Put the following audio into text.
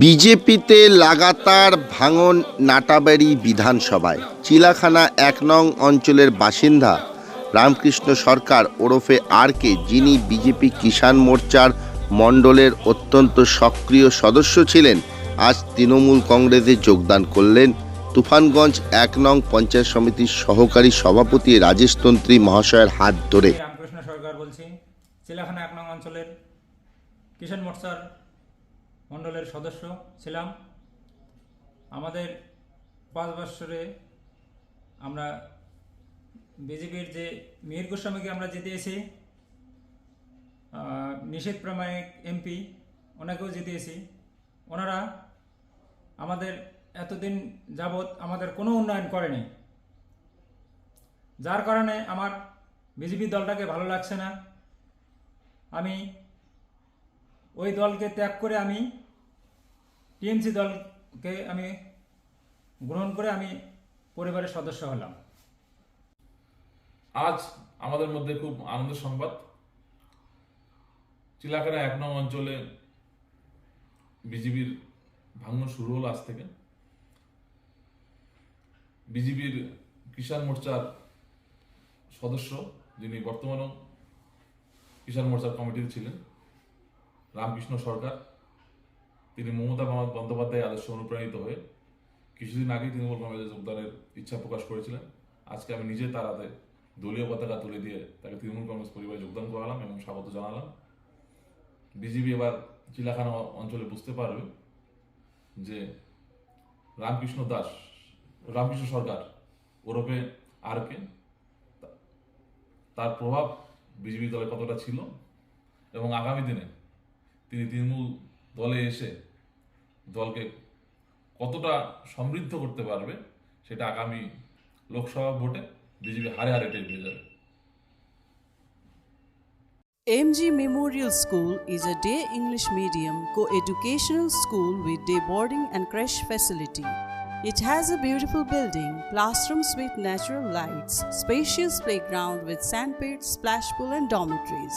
বিজেপিতে লাগাতার ভাঙন নাটাবাড়ি বিধানসভায়। চিলাখানা এক নং অঞ্চলের বাসিন্দা রামকৃষ্ণ সরকার ওরফে আর কে, যিনি বিজেপি কিষাণ মোর্চার মণ্ডলের অত্যন্ত সক্রিয় সদস্য ছিলেন, আজ তৃণমূল কংগ্রেসে যোগদান করলেন। তুফানগঞ্জ এক নং পঞ্চায়েত সমিতির সহকারী সভাপতি রাজেশ তন্ত্রী মহাশয়ের হাত ধরে। রামকৃষ্ণ সরকার বলছি, চিলাখানা এক নং অঞ্চলের কিষাণ মোর্চার মণ্ডলের সদস্য ছিলাম। আমাদের পাঁচ বৎসরে আমরা বিজেপির যে মিহির গোস্বামীকে আমরা জিতিয়েছি নিষেধ প্রামাণিক এমপি ওনাকেও জিতিয়েছি। ওনারা আমাদের এতদিন যাবৎ আমাদের কোনো উন্নয়ন করেনি। যার কারণে আমার বিজেপি দলটাকে ভালো লাগছে না। আমি ওই দলকে ত্যাগ করে আমি টিএমসি দলকে আমি গ্রহণ করে আমি পরিবারের সদস্য হলাম। আজ আমাদের মধ্যে খুব আনন্দের সংবাদ। চিলাকারা এক নং অঞ্চলে বিজিবির ভাঙন শুরু হলো আজ থেকে। বিজিবির কিষাণ মোর্চার সদস্য যিনি বর্তমানেও কিষাণ মোর্চার কমিটিতে ছিলেন রামকৃষ্ণ সরকার, তিনি মমতা বন্দ- বন্দ্যোপাধ্যায় আদর্শ অনুপ্রাণিত হয়ে কিছুদিন আগেই তৃণমূল কংগ্রেসে যোগদানের ইচ্ছা প্রকাশ করেছিলেন। আজকে আমি নিজে তার হাতে দলীয় পতাকা তুলে দিয়ে তাকে তৃণমূল কংগ্রেস পরিবারে যোগদান করালাম এবং স্বাগত জানালাম। বিজেপি এবার চিলাখানা অঞ্চলে বুঝতে পারবে যে রামকৃষ্ণ দাস, রামকৃষ্ণ সরকার ওরফে আর কে, তার প্রভাব বিজেপি দলে কতটা ছিল এবং আগামী দিনে তিনি তৃণমূল দলে এসে দলকে কতটা সমৃদ্ধ করতে পারবে সেটা আগামী লোকসভা ভোটে বিজেপি হারে হারে টের পেয়ে যাবে MG Memorial School is a day English medium co-educational school with day boarding and creche facility. It has a beautiful building, classrooms with natural lights, spacious playground with sandpits, splash pool and dormitories,